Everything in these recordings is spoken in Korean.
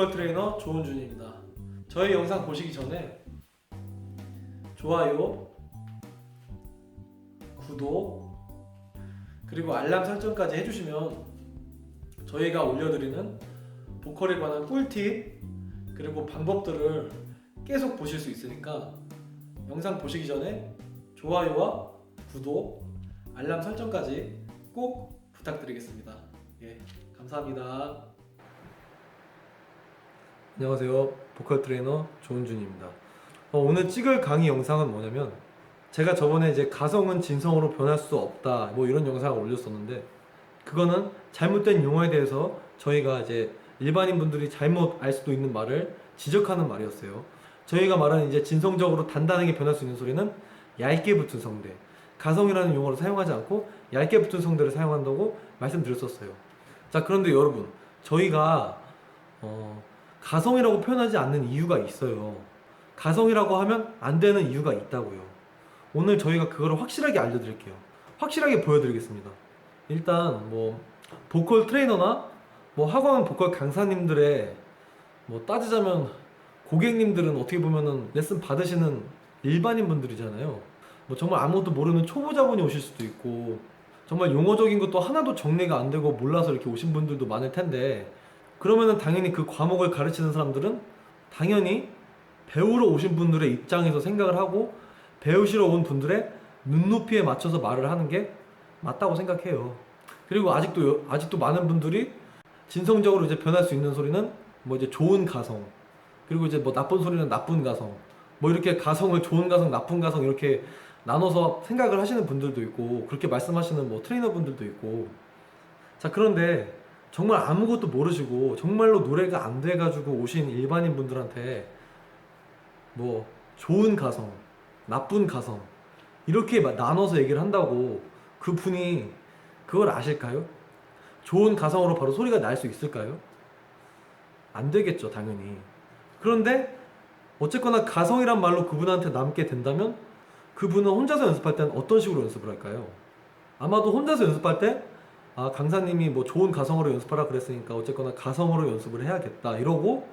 보컬 트레이너 조은준입니다. 저희 영상 보시기 전에 좋아요, 구독, 그리고 알람 설정까지 해주시면 저희가 올려드리는 보컬에 관한 꿀팁 그리고 방법들을 계속 보실 수 있으니까 영상 보시기 전에 좋아요와 구독, 알람 설정까지 꼭 부탁드리겠습니다. 예, 감사합니다. 안녕하세요. 보컬 트레이너 조은준입니다. 어, 오늘 찍을 강의 영상은 뭐냐면 제가 저번에 이제 가성은 진성으로 변할 수 없다 뭐 이런 영상을 올렸었는데 그거는 잘못된 용어에 대해서 저희가 이제 일반인 분들이 잘못 알 수도 있는 말을 지적하는 말이었어요. 저희가 말하는 이제 진성적으로 단단하게 변할 수 있는 소리는 얇게 붙은 성대. 가성이라는 용어를 사용하지 않고 얇게 붙은 성대를 사용한다고 말씀드렸었어요. 자, 그런데 여러분, 저희가 어, 가성이라고 표현하지 않는 이유가 있어요. 가성이라고 하면 안 되는 이유가 있다고요. 오늘 저희가 그거를 확실하게 알려드릴게요. 확실하게 보여드리겠습니다. 일단 뭐 보컬 트레이너나 뭐 학원 보컬 강사님들의 뭐 따지자면 고객님들은 어떻게 보면은 레슨 받으시는 일반인 분들이잖아요. 뭐 정말 아무것도 모르는 초보자분이 오실 수도 있고 정말 용어적인 것도 하나도 정리가 안 되고 몰라서 이렇게 오신 분들도 많을 텐데 그러면은 당연히 그 과목을 가르치는 사람들은 당연히 배우러 오신 분들의 입장에서 생각을 하고 배우시러 온 분들의 눈높이에 맞춰서 말을 하는 게 맞다고 생각해요. 그리고 아직도 아직도 많은 분들이 진성적으로 이제 변할 수 있는 소리는 뭐 이제 좋은 가성 그리고 이제 뭐 나쁜 소리는 나쁜 가성 뭐 이렇게 가성을 좋은 가성 나쁜 가성 이렇게 나눠서 생각을 하시는 분들도 있고 그렇게 말씀하시는 뭐 트레이너 분들도 있고 자 그런데 정말 아무것도 모르시고 정말로 노래가 안 돼가지고 오신 일반인 분들한테 뭐 좋은 가성 나쁜 가성 이렇게 마- 나눠서 얘기를 한다고 그 분이 그걸 아실까요? 좋은 가성으로 바로 소리가 날 수 있을까요? 안 되겠죠, 당연히. 그런데 어쨌거나 가성이란 말로 그분한테 남게 된다면 그분은 혼자서 연습할 때는 어떤 식으로 연습을 할까요? 아마도 혼자서 연습할 때 아, 강사님이 뭐 좋은 가성으로 연습하라 그랬으니까 어쨌거나 가성으로 연습을 해야겠다 이러고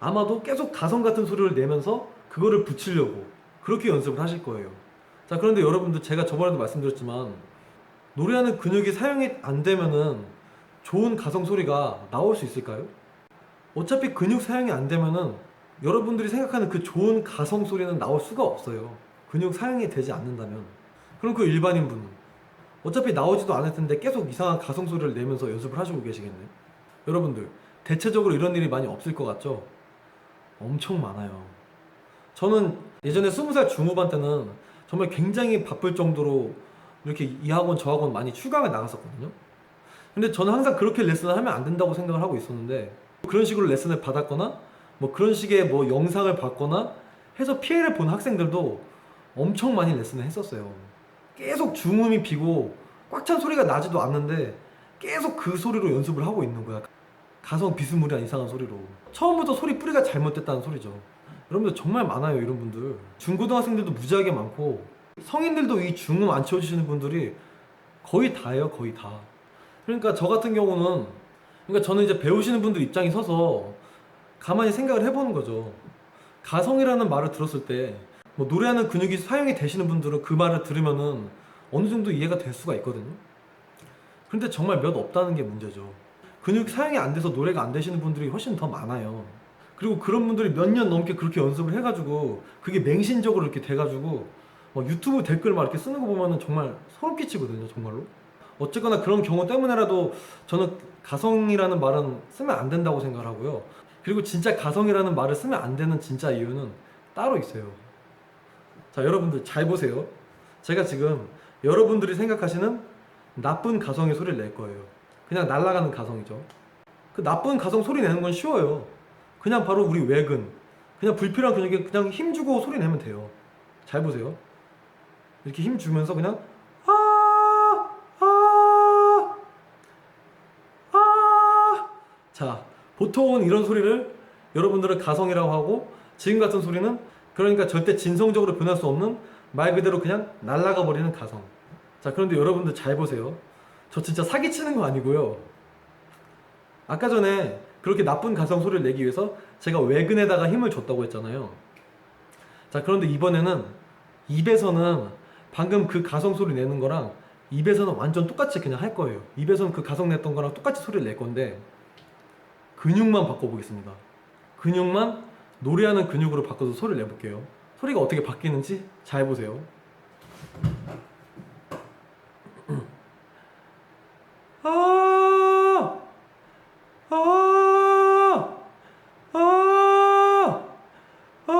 아마도 계속 가성 같은 소리를 내면서 그거를 붙이려고 그렇게 연습을 하실 거예요. 자, 그런데 여러분들 제가 저번에도 말씀드렸지만 노래하는 근육이 사용이 안 되면은 좋은 가성 소리가 나올 수 있을까요? 어차피 근육 사용이 안 되면은 여러분들이 생각하는 그 좋은 가성 소리는 나올 수가 없어요. 근육 사용이 되지 않는다면. 그럼 그 일반인 분은 어차피 나오지도 않을 텐데 계속 이상한 가성 소리를 내면서 연습을 하시고 계시겠네요. 여러분들 대체적으로 이런 일이 많이 없을 것 같죠? 엄청 많아요. 저는 예전에 20살 중후반 때는 정말 굉장히 바쁠 정도로 이렇게 이 학원 저 학원 많이 휴강을 나갔었거든요. 근데 저는 항상 그렇게 레슨을 하면 안 된다고 생각을 하고 있었는데 그런 식으로 레슨을 받았거나 뭐 그런 식의 뭐 영상을 봤거나 해서 피해를 본 학생들도 엄청 많이 레슨을 했었어요. 계속 중음이 비고 꽉 찬 소리가 나지도 않는데 계속 그 소리로 연습을 하고 있는 거야. 가성 비스무리한 이상한 소리로. 처음부터 소리 뿌리가 잘못됐다는 소리죠. 여러분들 정말 많아요 이런 분들. 중고등학생들도 무지하게 많고 성인들도 이 중음 안 채워주시는 분들이 거의 다예요 거의 다. 그러니까 저 같은 경우는 그러니까 저는 이제 배우시는 분들 입장에 서서 가만히 생각을 해보는 거죠. 가성이라는 말을 들었을 때 뭐 노래하는 근육이 사용이 되시는 분들은 그 말을 들으면은 어느 정도 이해가 될 수가 있거든요. 근데 정말 몇 없다는 게 문제죠. 근육 사용이 안 돼서 노래가 안 되시는 분들이 훨씬 더 많아요. 그리고 그런 분들이 몇 년 넘게 그렇게 연습을 해가지고 그게 맹신적으로 이렇게 돼가지고 막 유튜브 댓글 막 이렇게 쓰는 거 보면은 정말 소름 끼치거든요, 정말로. 어쨌거나 그런 경우 때문에라도 저는 가성이라는 말은 쓰면 안 된다고 생각을 하고요. 그리고 진짜 가성이라는 말을 쓰면 안 되는 진짜 이유는 따로 있어요. 자, 여러분들 잘 보세요. 제가 지금 여러분들이 생각하시는 나쁜 가성의 소리를 낼 거예요. 그냥 날아가는 가성이죠. 그 나쁜 가성 소리 내는 건 쉬워요. 그냥 바로 우리 외근. 그냥 불필요한 근육에 그냥 힘주고 소리 내면 돼요. 잘 보세요. 이렇게 힘 주면서 그냥 아, 아, 아. 자, 보통은 이런 소리를 여러분들은 가성이라고 하고 지금 같은 소리는 그러니까 절대 진성적으로 변할 수 없는 말 그대로 그냥 날아가 버리는 가성. 자, 그런데 여러분들 잘 보세요. 저 진짜 사기치는 거 아니고요. 아까 전에 그렇게 나쁜 가성 소리를 내기 위해서 제가 외근에다가 힘을 줬다고 했잖아요. 자, 그런데 이번에는 입에서는 방금 그 가성 소리 내는 거랑 입에서는 완전 똑같이 그냥 할 거예요. 입에서는 그 가성 냈던 거랑 똑같이 소리를 낼 건데 근육만 바꿔보겠습니다. 근육만 노래하는 근육으로 바꿔서 소리를 내볼게요. 소리가 어떻게 바뀌는지 잘 보세요. 아! 아! 아! 아!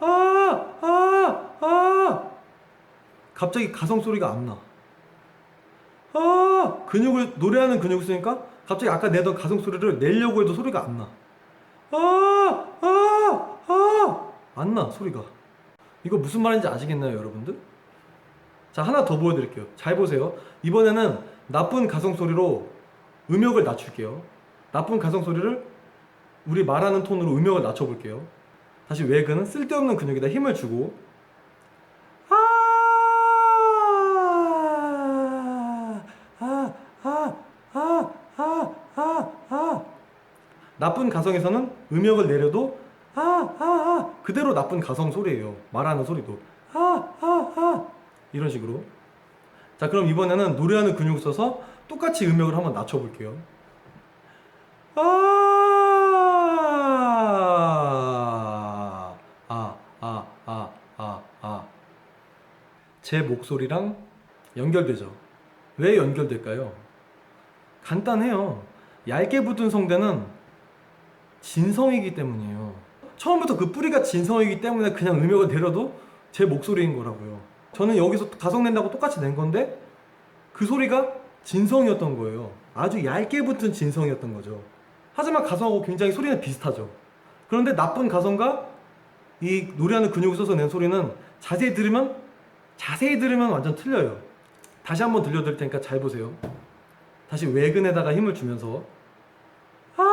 아! 아! 아! 갑자기 가성 소리가 안 나. 아! 근육을 노래하는 근육을 쓰니까 갑자기 아까 내던 가성 소리를 내려고 해도 소리가 안 나. 아! 아! 아! 안 나, 소리가. 이거 무슨 말인지 아시겠나요, 여러분들? 자, 하나 더 보여드릴게요. 잘 보세요. 이번에는 나쁜 가성 소리로 음역을 낮출게요. 나쁜 가성 소리를 우리 말하는 톤으로 음역을 낮춰볼게요. 다시 외근은 쓸데없는 근육에다 힘을 주고 아, 아, 아. 나쁜 가성에서는 음역을 내려도 아, 아, 아. 그대로 나쁜 가성 소리예요. 말하는 소리도 아, 아, 아. 이런 식으로. 자, 그럼 이번에는 노래하는 근육을 써서 똑같이 음역을 한번 낮춰볼게요. 아, 아, 아, 아, 아, 아. 제 목소리랑 연결되죠. 왜 연결될까요? 간단해요. 얇게 붙은 성대는 진성이기 때문이에요. 처음부터 그 뿌리가 진성이기 때문에 그냥 음역을 내려도 제 목소리인 거라고요. 저는 여기서 가성 낸다고 똑같이 낸 건데 그 소리가 진성이었던 거예요. 아주 얇게 붙은 진성이었던 거죠. 하지만 가성하고 굉장히 소리는 비슷하죠. 그런데 나쁜 가성과 이 노래하는 근육을 써서 낸 소리는 자세히 들으면 자세히 들으면 완전 틀려요. 다시 한번 들려드릴 테니까 잘 보세요. 다시 외근에다가 힘을 주면서 아,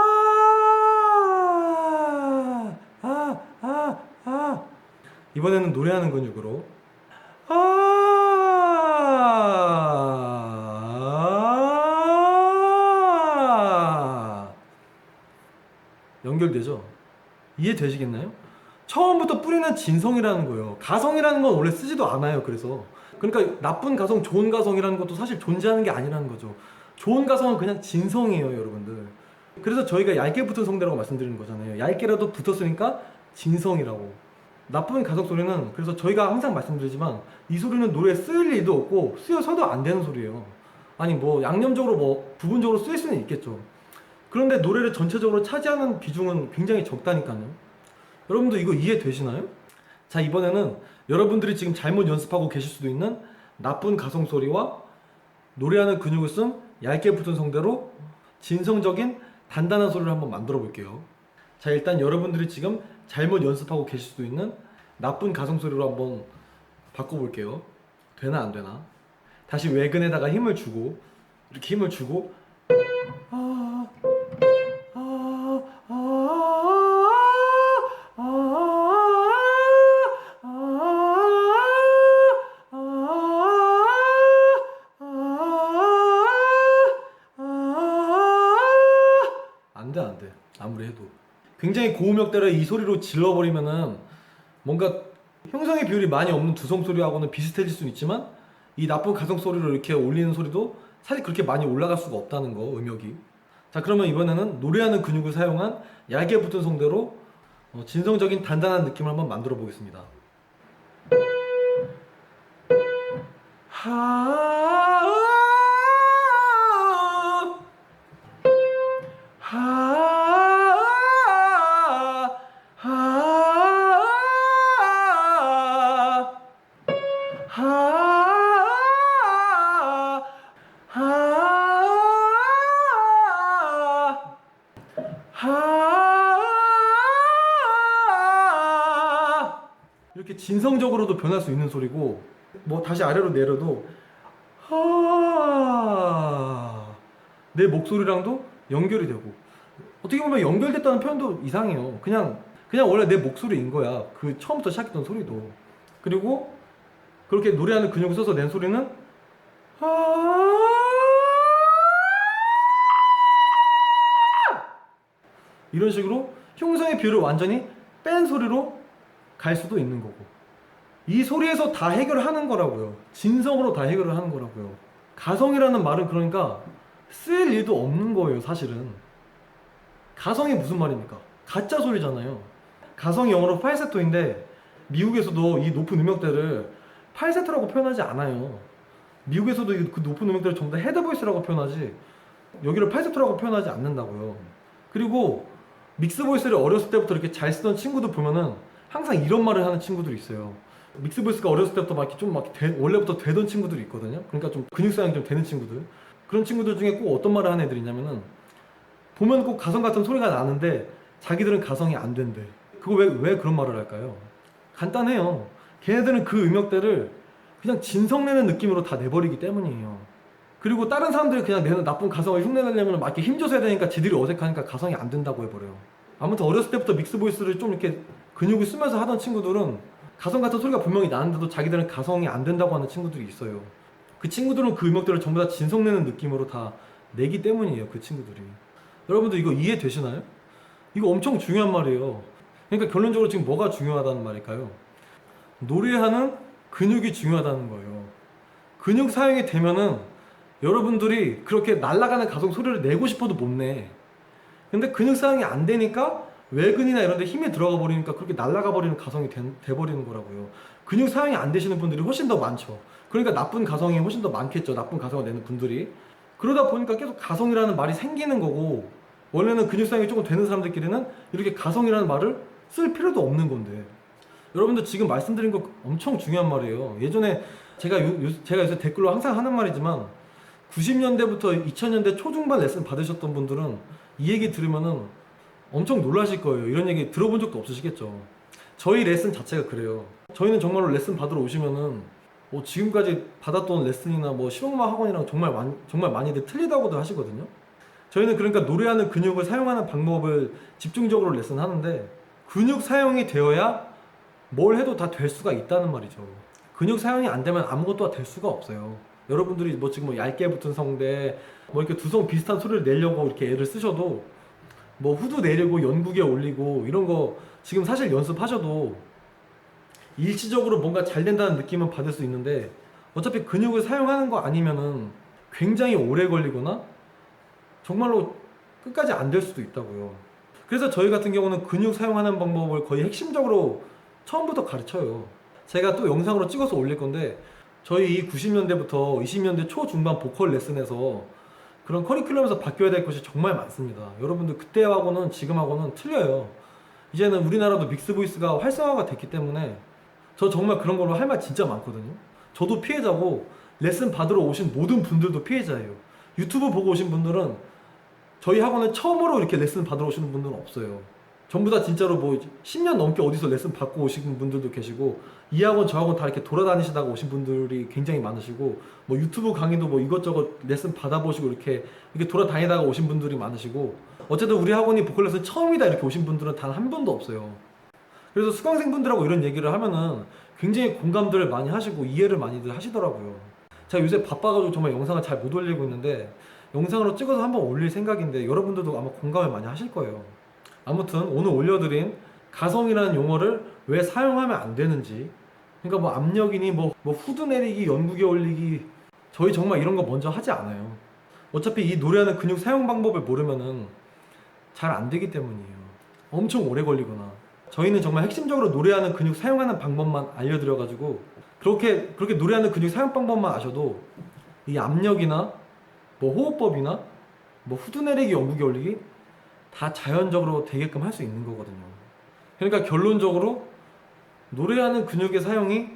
아, 아, 아. 이번에는 노래하는 근육으로 아 연결되죠? 이해되시겠나요? 처음부터 뿌리는 진성이라는 거예요. 가성이라는 건 원래 쓰지도 않아요. 그래서 그러니까 나쁜 가성, 좋은 가성이라는 것도 사실 존재하는 게 아니라는 거죠. 좋은 가성은 그냥 진성이에요, 여러분들. 그래서 저희가 얇게 붙은 성대라고 말씀드리는 거잖아요. 얇게라도 붙었으니까 진성이라고. 나쁜 가성 소리는 그래서 저희가 항상 말씀드리지만 이 소리는 노래에 쓰일 일도 없고 쓰여서도 안 되는 소리예요. 아니 뭐 양념적으로 뭐 부분적으로 쓰일 수는 있겠죠. 그런데 노래를 전체적으로 차지하는 비중은 굉장히 적다니까요. 여러분도 이거 이해되시나요? 자 이번에는 여러분들이 지금 잘못 연습하고 계실 수도 있는 나쁜 가성 소리와 노래하는 근육을 쓴 얇게 붙은 성대로 진성적인 단단한 소리를 한번 만들어 볼게요. 자 일단 여러분들이 지금 잘못 연습하고 계실 수도 있는 나쁜 가성 소리로 한번 바꿔볼게요. 되나 안 되나? 다시 외근에다가 힘을 주고 이렇게 힘을 주고 아, 아, 아, 아, 안돼 안돼 아무리 해도 굉장히 고음역대를 이 소리로 질러버리면은 뭔가 형성의 비율이 많이 없는 두성 소리하고는 비슷해질 수는 있지만 이 나쁜 가성 소리로 이렇게 올리는 소리도 사실 그렇게 많이 올라갈 수가 없다는 거 음역이. 자 그러면 이번에는 노래하는 근육을 사용한 얇게 붙은 성대로 어, 진성적인 단단한 느낌을 한번 만들어 보겠습니다. 하 진성적으로도 변할 수 있는 소리고 뭐 다시 아래로 내려도 하내 목소리랑도 연결이 되고 어떻게 보면 연결됐다는 표현도 이상해요. 그냥 그냥 원래 내 목소리인 거야. 그 처음부터 시작했던 소리도 그리고 그렇게 노래하는 근육을 써서 낸 소리는 아 이런 식으로 흉성의 비율을 완전히 뺀 소리로 갈 수도 있는 거고 이 소리에서 다 해결하는 거라고요. 진성으로 다 해결을 하는 거라고요. 가성이라는 말은 그러니까 쓰일 일도 없는 거예요, 사실은. 가성이 무슨 말입니까? 가짜 소리잖아요. 가성이 영어로 팔세토인데 미국에서도 이 높은 음역대를 팔세토라고 표현하지 않아요. 미국에서도 이그 높은 음역대를 전부 다 헤드보이스라고 표현하지 여기를 팔세토라고 표현하지 않는다고요. 그리고 믹스 보이스를 어렸을 때부터 이렇게 잘 쓰던 친구들 보면은 항상 이런 말을 하는 친구들이 있어요. 믹스 보이스가 어렸을 때부터 막 이렇게 좀막 원래부터 되던 친구들이 있거든요. 그러니까 좀 근육 사용이 좀 되는 친구들. 그런 친구들 중에 꼭 어떤 말을 하는 애들이 있냐면은 보면 꼭 가성 같은 소리가 나는데 자기들은 가성이 안 된대. 그거 왜, 왜 그런 말을 할까요? 간단해요. 걔네들은 그 음역대를 그냥 진성내는 느낌으로 다 내버리기 때문이에요. 그리고 다른 사람들이 그냥 내는 나쁜 가성을 흉내내려면 막 이렇게 힘줘서 해야 되니까 지들이 어색하니까 가성이 안 된다고 해버려요. 아무튼 어렸을 때부터 믹스 보이스를 좀 이렇게 근육을 쓰면서 하던 친구들은 가성 같은 소리가 분명히 나는데도 자기들은 가성이 안 된다고 하는 친구들이 있어요. 그 친구들은 그 음역대를 전부 다 진성내는 느낌으로 다 내기 때문이에요. 그 친구들이. 여러분들 이거 이해되시나요? 이거 엄청 중요한 말이에요. 그러니까 결론적으로 지금 뭐가 중요하다는 말일까요? 노래하는 근육이 중요하다는 거예요. 근육 사용이 되면은 여러분들이 그렇게 날아가는 가성 소리를 내고 싶어도 못 내. 근데 근육 사용이 안 되니까 외근이나 이런 데 힘이 들어가 버리니까 그렇게 날아가 버리는 가성이 돼, 돼 버리는 거라고요. 근육 사용이 안 되시는 분들이 훨씬 더 많죠. 그러니까 나쁜 가성이 훨씬 더 많겠죠. 나쁜 가성을 내는 분들이. 그러다 보니까 계속 가성이라는 말이 생기는 거고 원래는 근육 사용이 조금 되는 사람들끼리는 이렇게 가성이라는 말을 쓸 필요도 없는 건데 여러분들 지금 말씀드린 거 엄청 중요한 말이에요. 예전에 제가 요, 요- 제가 요새 댓글로 항상 하는 말이지만 90년대부터 2000년대 초중반 레슨 받으셨던 분들은 이 얘기 들으면은 엄청 놀라실 거예요. 이런 얘기 들어본 적도 없으시겠죠. 저희 레슨 자체가 그래요. 저희는 정말로 레슨 받으러 오시면은 뭐 지금까지 받았던 레슨이나 뭐 실용마 학원이랑 정말 많이, 정말 많이들 틀리다고도 하시거든요. 저희는 그러니까 노래하는 근육을 사용하는 방법을 집중적으로 레슨하는데 근육 사용이 되어야 뭘 해도 다 될 수가 있다는 말이죠. 근육 사용이 안 되면 아무것도 될 수가 없어요. 여러분들이 뭐 지금 뭐 얇게 붙은 성대, 뭐 이렇게 두 성 비슷한 소리를 내려고 이렇게 애를 쓰셔도 뭐 후두 내리고 연구기에 올리고 이런 거 지금 사실 연습하셔도 일시적으로 뭔가 잘 된다는 느낌은 받을 수 있는데 어차피 근육을 사용하는 거 아니면은 굉장히 오래 걸리거나 정말로 끝까지 안 될 수도 있다고요. 그래서 저희 같은 경우는 근육 사용하는 방법을 거의 핵심적으로 처음부터 가르쳐요. 제가 또 영상으로 찍어서 올릴 건데 저희 이 90년대부터 20년대 초중반 보컬 레슨에서 그런 커리큘럼에서 바뀌어야 될 것이 정말 많습니다. 여러분들 그때하고는 지금하고는 틀려요. 이제는 우리나라도 믹스 보이스가 활성화가 됐기 때문에 저 정말 그런 걸로 할 말 진짜 많거든요. 저도 피해자고 레슨 받으러 오신 모든 분들도 피해자예요. 유튜브 보고 오신 분들은 저희 학원에 처음으로 이렇게 레슨 받으러 오시는 분들은 없어요. 전부 다 진짜로 뭐 10년 넘게 어디서 레슨 받고 오신 분들도 계시고 이 학원 저 학원 다 이렇게 돌아다니시다가 오신 분들이 굉장히 많으시고 뭐 유튜브 강의도 뭐 이것저것 레슨 받아보시고 이렇게 이렇게 돌아다니다가 오신 분들이 많으시고 어쨌든 우리 학원이 보컬 레슨 처음이다 이렇게 오신 분들은 단 한 번도 없어요. 그래서 수강생분들하고 이런 얘기를 하면은 굉장히 공감들을 많이 하시고 이해를 많이들 하시더라고요. 제가 요새 바빠가지고 정말 영상을 잘 못 올리고 있는데 영상으로 찍어서 한번 올릴 생각인데 여러분들도 아마 공감을 많이 하실 거예요. 아무튼 오늘 올려드린 가성이라는 용어를 왜 사용하면 안 되는지 그러니까 뭐 압력이니 뭐, 뭐 후드 내리기, 연구기 올리기 저희 정말 이런 거 먼저 하지 않아요. 어차피 이 노래하는 근육 사용 방법을 모르면은 잘 안 되기 때문이에요. 엄청 오래 걸리거나 저희는 정말 핵심적으로 노래하는 근육 사용하는 방법만 알려드려 가지고 그렇게 그렇게 노래하는 근육 사용 방법만 아셔도 이 압력이나 뭐 호흡법이나 뭐 후드 내리기, 연구기 올리기 다 자연적으로 되게끔 할 수 있는 거거든요. 그러니까 결론적으로 노래하는 근육의 사용이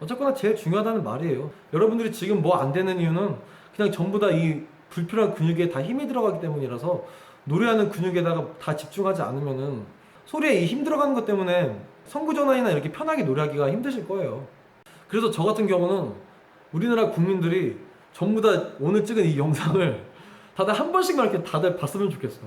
어쨌거나 제일 중요하다는 말이에요. 여러분들이 지금 뭐 안 되는 이유는 그냥 전부 다 이 불필요한 근육에 다 힘이 들어가기 때문이라서 노래하는 근육에다가 다 집중하지 않으면은 소리에 이 힘 들어가는 것 때문에 성구전환이나 이렇게 편하게 노래하기가 힘드실 거예요. 그래서 저 같은 경우는 우리나라 국민들이 전부 다 오늘 찍은 이 영상을 다들 한 번씩만 이렇게 다들 봤으면 좋겠어.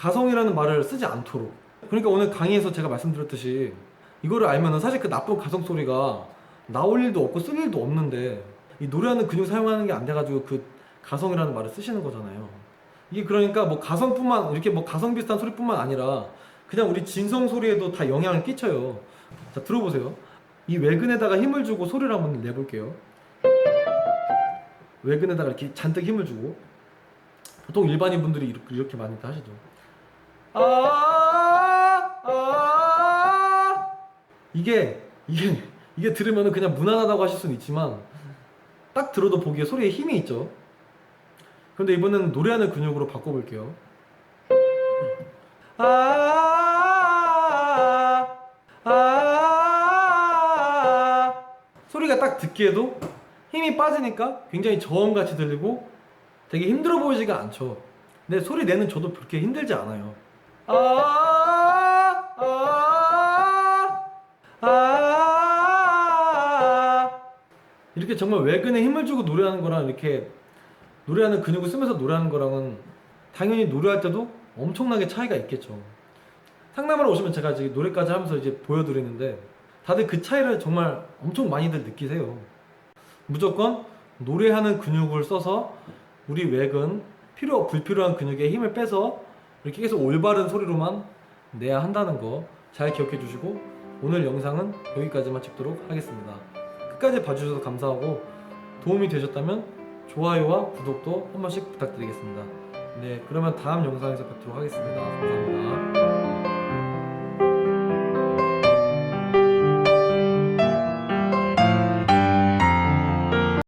가성이라는 말을 쓰지 않도록. 그러니까 오늘 강의에서 제가 말씀드렸듯이 이거를 알면은 사실 그 나쁜 가성 소리가 나올 일도 없고 쓸 일도 없는데 이 노래하는 근육 사용하는 게 안 돼가지고 그 가성이라는 말을 쓰시는 거잖아요. 이게 그러니까 뭐 가성뿐만 이렇게 뭐 가성 비슷한 소리뿐만 아니라 그냥 우리 진성 소리에도 다 영향을 끼쳐요. 자 들어보세요. 이 외근에다가 힘을 주고 소리를 한번 내볼게요. 외근에다가 이렇게 잔뜩 힘을 주고 보통 일반인 분들이 이렇게, 많이 하시죠. 아, 아, 이게 이게 이게 들으면 그냥 무난하다고 하실 수는 있지만 딱 들어도 보기에 소리에 힘이 있죠. 그런데 이번에는 노래하는 근육으로 바꿔볼게요. 아, 아, 소리가 딱 듣기에도 힘이 빠지니까 굉장히 저음같이 들리고 되게 힘들어 보이지가 않죠. 근데 소리 내는 저도 그렇게 힘들지 않아요. 아, 아, 아, 이렇게 정말 외근에 힘을 주고 노래하는 거랑 이렇게 노래하는 근육을 쓰면서 노래하는 거랑은 당연히 노래할 때도 엄청나게 차이가 있겠죠. 상담하러 오시면 제가 이제 노래까지 하면서 이제 보여드리는데 다들 그 차이를 정말 엄청 많이들 느끼세요. 무조건 노래하는 근육을 써서 우리 외근 필요 불필요한 근육에 힘을 빼서 이렇게 계속 올바른 소리로만 내야 한다는 거 잘 기억해 주시고 오늘 영상은 여기까지만 찍도록 하겠습니다. 끝까지 봐주셔서 감사하고 도움이 되셨다면 좋아요와 구독도 한 번씩 부탁드리겠습니다. 네, 그러면 다음 영상에서 뵙도록 하겠습니다. 감사합니다.